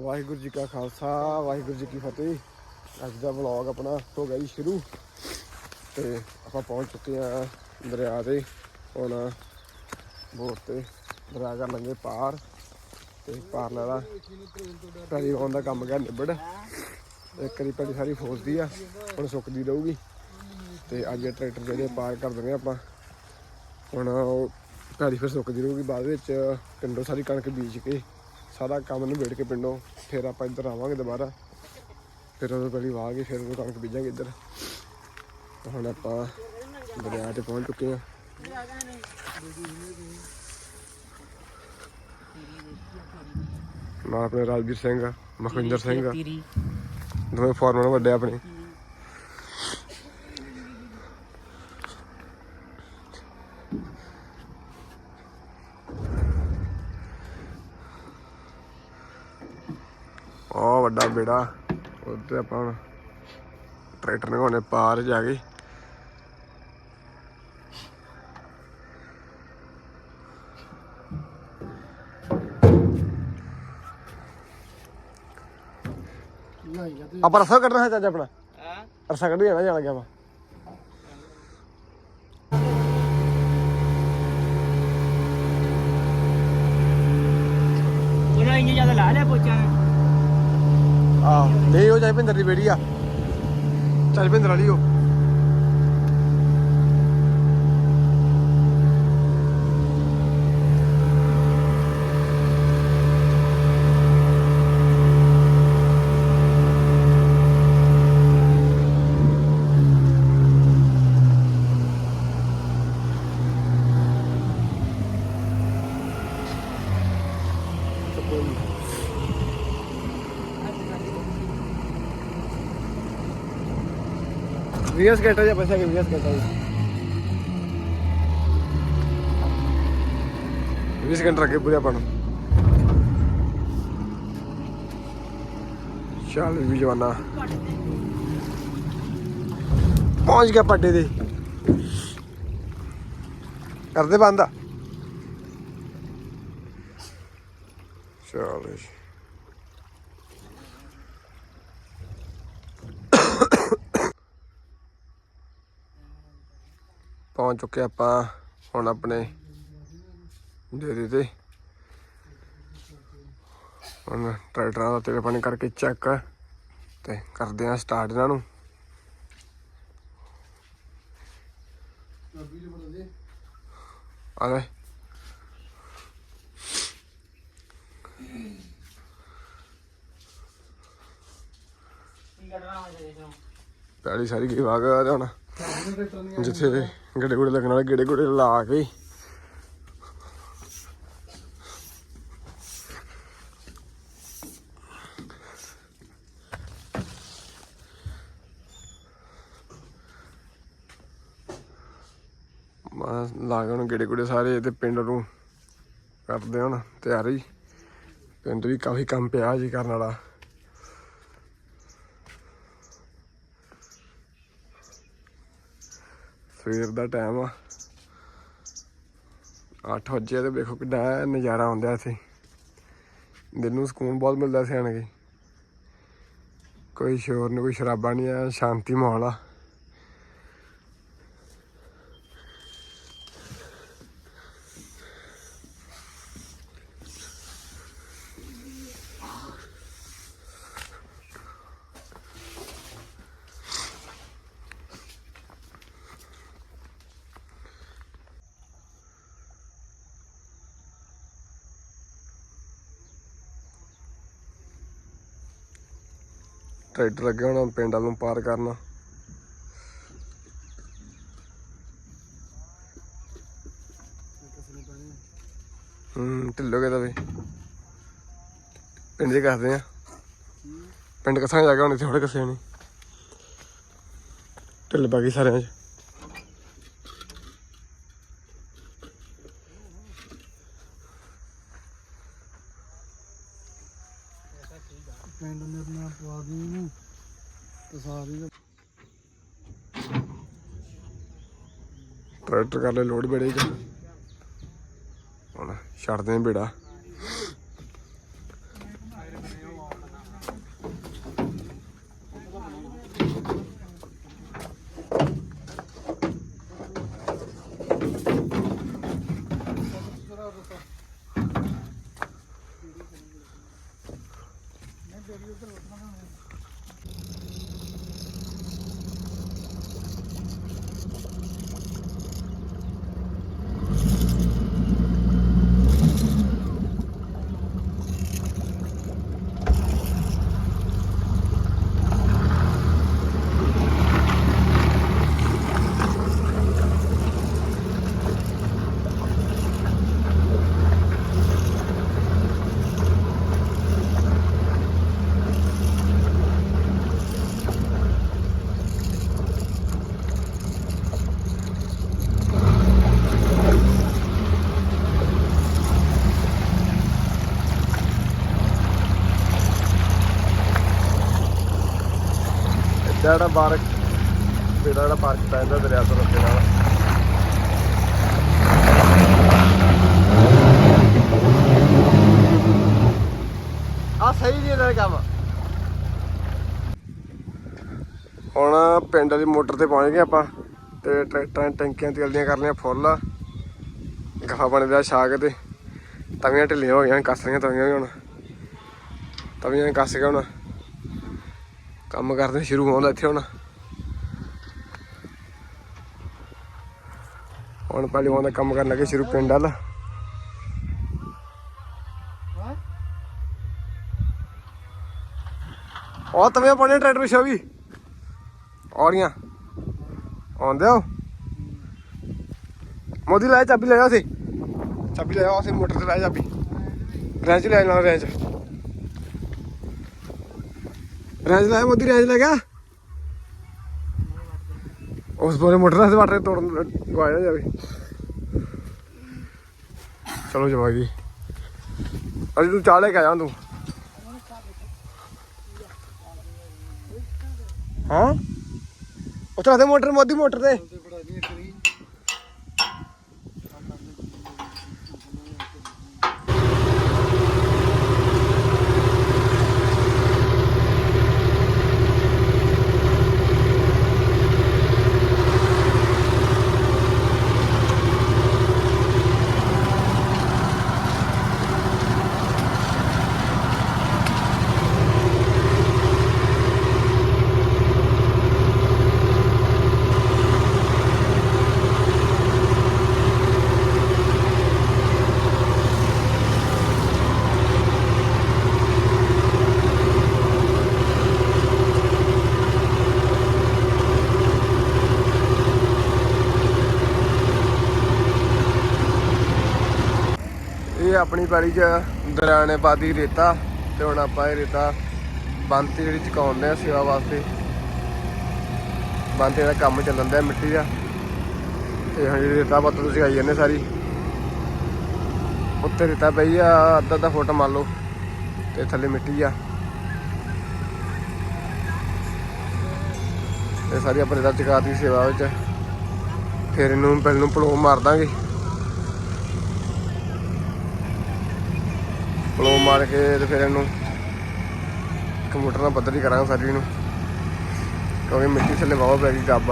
ਵਾਹਿਗੁਰੂ ਜੀ ਕਾ ਖਾਲਸਾ, ਵਾਹਿਗੁਰੂ ਜੀ ਕੀ ਫਤਿਹ। ਅੱਜ ਦਾ ਵਲੌਗ ਆਪਣਾ ਹੋ ਗਿਆ ਜੀ ਸ਼ੁਰੂ। ਤੇ ਆਪਾਂ ਪਹੁੰਚ ਚੁੱਕੇ ਆ ਦਰਿਆ ਤੇ ਹੁਣ ਬੋਟ ਤੇ ਦਰਿਆ ਕਰ ਲੰਗੇ ਪਾਰ। ਤੇ ਪਾਰ ਲੈਣਾ ਪੈਰੀ ਵਾਉਣ ਦਾ ਕੰਮ ਗਿਆ ਨਿਬੜ। ਇੱਕ ਵਾਰੀ ਪੈਲੀ ਸਾਰੀ ਫੋਸਦੀ ਆ, ਹੁਣ ਸੁੱਕਦੀ ਰਹੂਗੀ। ਤੇ ਅੱਜ ਟਰੈਕਟਰ ਜਿਹੜੇ ਪਾਰ ਕਰ ਦਿੰਦੇ ਆਪਾਂ। ਹੁਣ ਉਹ ਪੈਲੀ ਫਿਰ ਸੁੱਕਦੀ ਰਹੂਗੀ ਬਾਅਦ ਵਿੱਚ, ਪਿੰਡੋਂ ਸਾਰੀ ਕਣਕ ਬੀਜ ਕੇ। ਸਾਰਾ ਕੰਮ ਨਿਬੇੜ ਕੇ ਪਿੰਡੋਂ ਫਿਰ ਆਪਾਂ ਇੱਧਰ ਆਵਾਂਗੇ ਦੁਬਾਰਾ। ਫਿਰ ਉਦੋਂ ਪਹਿਲੀ ਵਾਹ ਕੇ ਫਿਰ ਉਹ ਕਣਕ ਬੀਜਾਂਗੇ ਇੱਧਰ। ਹੁਣ ਆਪਾਂ ਦਰਿਆ ਤੇ ਪਹੁੰਚ ਚੁੱਕੇ ਹਾਂ। ਨਾਲ ਆਪਣੇ ਰਾਜਵੀਰ ਸਿੰਘ ਮਖਵਿੰਦਰ ਸਿੰਘ ਦੋਵੇਂ ਫਾਰਮਰ ਵੱਡੇ ਆਪਣੇ। ਉਹ ਵੱਡਾ ਬੇੜਾ। ਉੱਤੇ ਆਪਾਂ ਹੁਣ ਟਰੈਕਟਰ ਨੇ ਪਾਰ ਜਾ ਕੇ। ਆਪਾਂ ਰਸਾ ਕੱਢਣਾ ਹੈ ਚਾਚਾ ਆਪਣਾ। ਹਾਂ? ਰਸਾ ਕੱਢ ਜਾਣਾ ਜਾਣ ਗਿਆ ਵਾ ਉਹਨਾਂ ਇੰਨੇ ਜ਼ਿਆਦਾ ਲਾ ਲਿਆ ਪੋਚਾ। ਨੇ ਆਹ ਨਹੀਂ ਉਹ ਚਾਹੇ ਭਿੰਦਰ ਦੀ ਬੇੜੀ ਆ ਚੱਲ ਭਿੰਦਰ ਵਾਲੀ ਉਹ ਵੀਐਸ ਕੈਟਾ ਜਾਂ ਪੈਸਾ ਕਿ ਵੀਐਸ ਕੈਟਾ ਜੀ ਵੀਐਸ ਕੈਟਾ ਰੱਖੇ ਪੂਰੇ ਆਪਾਂ ਨੂੰ। ਚੱਲ ਵੀ ਜਵਾਨਾ। ਪਹੁੰਚ ਗਿਆ ਪੱਡੇ ਦੇ ਕਰਦੇ ਬੰਦ ਆ। ਪਹੁੰਚ ਚੁੱਕੇ ਆਪਾਂ ਹੁਣ ਆਪਣੇ ਡੇਰੇ ਤੇ। ਹੁਣ ਟਰੈਕਟਰਾਂ ਦਾ ਤੇਲ ਪਾਣੀ ਕਰਕੇ ਚੈੱਕ ਤੇ ਕਰਦੇ ਆ ਸਟਾਰਟ ਇਹਨਾਂ ਨੂੰ। ਆ ਲੈ। ਕੀ ਕੱਢਣਾ ਹੋ ਪੈਲੀ ਸਾਰੀ ਗਈ ਵਾਗ ਆ ਹੁਣ। ਜਿੱਥੇ ਗੜੇ ਗੁੜੇ ਲੱਗਣ ਵਾਲੇ, ਗੜੇ ਗੁੜੇ ਲਾ ਕੇ। ਬਸ ਲਾ ਕੇ ਗੇੜੇ ਗੁੜੇ ਸਾਰੇ ਤੇ ਪਿੰਡ ਨੂੰ ਕਰਦੇ ਹੁਣ ਤਿਆਰੀ। ਪਿੰਡ ਵੀ ਕਾਫੀ ਕੰਮ ਪਿਆ ਜੀ ਕਰਨ ਵਾਲਾ। ਸਵੇਰ ਦਾ ਟਾਈਮ ਆ। 8 ਵਜੇ ਤੇ ਵੇਖੋ ਕਿੰਨਾ ਨਜ਼ਾਰਾ ਆਉਂਦਾ ਇੱਥੇ। ਦਿਲ ਨੂੰ ਸਕੂਨ ਬਹੁਤ ਮਿਲਦਾ ਸਿਆਣੇ ਕੇ ਕੋਈ ਸ਼ੋਰ ਨਹੀਂ ਕੋਈ ਸ਼ਰਾਬਾ ਨਹੀਂ ਆ, ਸ਼ਾਂਤੀ ਮਾਹੌਲ ਆ। ਟਰੈਕਟਰ ਲੱਗੇ ਹੋਣਾ ਪਿੰਡ ਵੱਲੋਂ ਪਾਰ ਕਰਨਾ। ਹੂੰ, ਢਿੱਲੋ ਕੇ ਵੀ। ਪਿੰਡ ਦੇ ਕਰਦੇ ਆ। ਪਿੰਡ ਕਸਾਂ ਜਾ ਕੇ, ਹੁਣ ਇੱਥੇ ਥੋੜੇ ਕਸੇ ਨਹੀਂ ਢਿੱਲ ਬਾਕੀ ਸਾਰਿਆਂ 'ਚ। ਕਰ ਲੈ ਲੋਡ ਬੜੇ ਚ ਹੁਣ ਛੱਡਦੇ ਆਂ ਬੇੜਾ ਜਿਹੜਾ ਪਾਰਕ ਬੇੜਾ ਜਿਹੜਾ ਪਾਰਕ ਪੈਂਦਾ ਦਰਿਆ ਤੋਂ ਰਸਤੇ ਨਾਲ। ਆ ਸਹੀ ਨਹੀਂ ਇਹਦਾ ਕੰਮ। ਹੁਣ ਪਿੰਡ ਦੀ ਮੋਟਰ ਤੇ ਪਹੁੰਚ ਗਏ ਆਪਾਂ ਤੇ ਟਰੈਕਟਰਾਂ ਟੈਂਕੀਆਂ ਤੇਲ ਕਰ ਲਿਆ ਫੁੱਲ। ਗਾਹਾਂ ਪਾਣੀ ਦਾ ਛਾਗ ਤੇ। ਤਵੀਆਂ ਢਿੱਲੀਆਂ ਹੋ ਗਈਆਂ, ਕੱਸ ਰਹੀਆਂ ਤਵੀਆਂ ਵੀ ਹੁਣ। ਤਵੀਆਂ ਕੱਸ ਕੇ ਹੁਣ ਕੰਮ ਕਰਦੇ ਸ਼ੁਰੂ ਹੋਣ ਇੱਥੇ ਹੁਣ। ਹੁਣ ਪਹਿਲੀ ਵਾਰ ਦਾ ਕੰਮ ਕਰਨ ਲੱਗੇ ਸ਼ੁਰੂ ਪਿੰਡ ਵੱਲ। ਹਾਂ? ਉਹ ਤਵੇਂ ਪਾਣੇ ਟਰੈਕਟਰ ਪਿਛੋ ਵੀ। ਔਰੀਆਂ ਆਉਂਦੇ ਹੋ? ਮੋਦੀ ਲੈ ਚਾਬੀ ਲੈ ਆ ਉਸੇ ਚਾਬੀ ਲੈ ਆ ਉਸੇ ਮੋਟਰ ਤੇ ਲੈ ਚਾਬੀ। ਰੈਂਚ ਲੈ ਨਾਲ ਰੈਂਚ। ਰੈਂਚ ਲੈ ਮੋਦੀ ਰੈਂਚ ਲੈ ਗਿਆ? ਉਸ ਬੋਲੇ ਮੋਟਰ ਤੇ ਵਾਟਰ ਤੋੜਨ ਗਵਾਇਆ ਜਾਵੇ। ਚਲੋ ਜਵਾਗੀ ਅਜੀ ਤੂੰ ਚਾਲੇ ਕੇ ਆ ਜਾ ਤੂੰ। ਹਾਂ? ਉੱਥੇ ਰੱਖਦੇ ਮੋਟਰ, ਮੋਦੀ ਇਹ ਆਪਣੀ ਬਾੜੀ 'ਚ ਦਰਿਆਣੇ ਬਾਦੀ ਰੇਤਾ ਤੇ ਹੁਣ ਆਪਾਂ ਇਹ ਰੇਤਾ ਬੰਦ ਜਿਹੜੀ ਚੁਕਾਉਂਦੇ ਆ ਸੇਵਾ ਵਾਸਤੇ। ਬੰਦ ਦਾ ਕੰਮ ਚੱਲਣ ਦਿਆ ਮਿੱਟੀ ਦਾ। ਤੇ ਹੁਣ ਜਿਹੜੀ ਰੇਤਾ ਪੱਤ ਤੁਸੀਂ ਆਈ ਜਾਂਦੇ ਸਾਰੀ। ਉੱਤੇ ਰੇਤਾ ਪਈ ਆ, ਅੱਧਾ ਅੱਧਾ ਫੁੱਟ ਮੰਨ ਲਓ, ਤੇ ਥੱਲੇ ਮਿੱਟੀ ਆ। ਇਹ ਸਾਰੀ ਆਪਾਂ ਰੇਤਾ ਚੁਕਾਤੀ ਸੇਵਾ ਵਿੱਚ। ਫਿਰ ਇਹਨੂੰ ਪਹਿਲਾਂ ਨੂੰ ਪਲੋ ਮਾਰ ਦਾਂਗੇ। ਪਲੋ ਮਾਰ ਕੇ ਤੇ ਫਿਰ ਇਹਨੂੰ ਕੰਪਿਊਟਰ ਨਾਲ ਪੱਧਰੀ ਕਰਾਂਗੇ ਸਾਰੀ ਨੂੰ, ਕਿਉਂਕਿ ਮਿੱਟੀ ਥੱਲੇ ਬਹੁਤ ਪੈ ਗਈ ਗੱਬ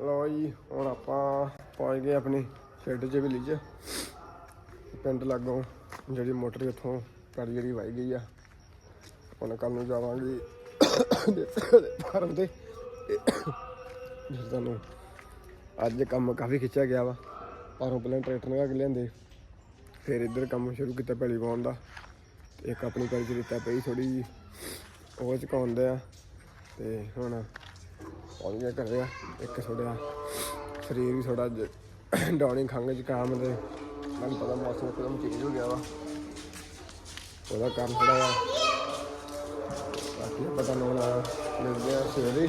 ਲਓ ਜੀ ਹੁਣ ਆਪਾਂ ਪਹੁੰਚ ਗਏ ਆਪਣੀ ਪਿੰਡ ਚ ਵਿਲੇਜ ਪਿੰਡ ਲਾਗੋਂ ਜਿਹੜੀ ਮੋਟਰ ਇੱਥੋਂ ਕੜੀ ਜਿਹੜੀ ਵਾਈ ਗਈ ਆ। ਹੁਣ ਕੱਲ ਨੂੰ ਜਾਵਾਂਗੇ ਫਾਰਮ ਤੇ। ਜਿਸ ਤੁਹਾਨੂੰ ਅੱਜ ਕੰਮ ਕਾਫੀ ਖਿੱਚਿਆ ਗਿਆ ਵਾ। ਪਰ ਪਹਿਲਾਂ ਟਰੈਕਟਰ ਲਗਾ ਲਿਆਂਦੇ। ਫਿਰ ਇੱਧਰ ਕੰਮ ਸ਼ੁਰੂ ਕੀਤਾ ਪੈਲੀ ਪਾਉਣ ਦਾ। ਇੱਕ ਆਪਣੀ ਪੈਲੀ ਚ ਰੇਤਾ ਪਈ ਥੋੜੀ ਜੀ ਉਹ ਚੁਕਾਉਂਦੇ ਆ ਤੇ ਹੁਣ ਪਹੁੰਚ ਗਿਆ ਘਰੇ ਆ। ਇੱਕ ਥੋੜਾ ਸਰੀਰ ਵੀ ਥੋੜਾ ਡਾਉਣੀ ਖੰਗ ਜ਼ੁਕਾਮ ਦੇ ਮੈਨੂੰ ਪਤਾ ਮੌਸਮ ਇੱਕਦਮ ਚੇਂਜ ਹੋ ਗਿਆ ਵਾ। ਉਹਦਾ ਕਾਰਨ ਥੋੜਾ ਆ ਬਾਕੀ ਪਤਾ ਤੁਹਾਨੂੰ ਹੁਣ ਮਿਲਦੇ ਆ ਸਵੇਰੇ।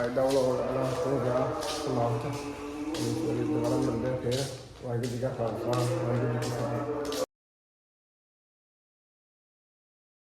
ਅੱਜ ਦਾ ਵਲੋਗ ਹੋ ਗਿਆ ਸਮਾਪਤ। ਤੇ ਦੁਬਾਰਾ ਮਿਲਦੇ ਆ ਫਿਰ। ਵਾਹਿਗੁਰੂ ਜੀ ਕਾ ਖਾਲਸਾ, ਵਾਹਿਗੁਰੂ ਜੀ ਕੀ ਫਤਿਹ।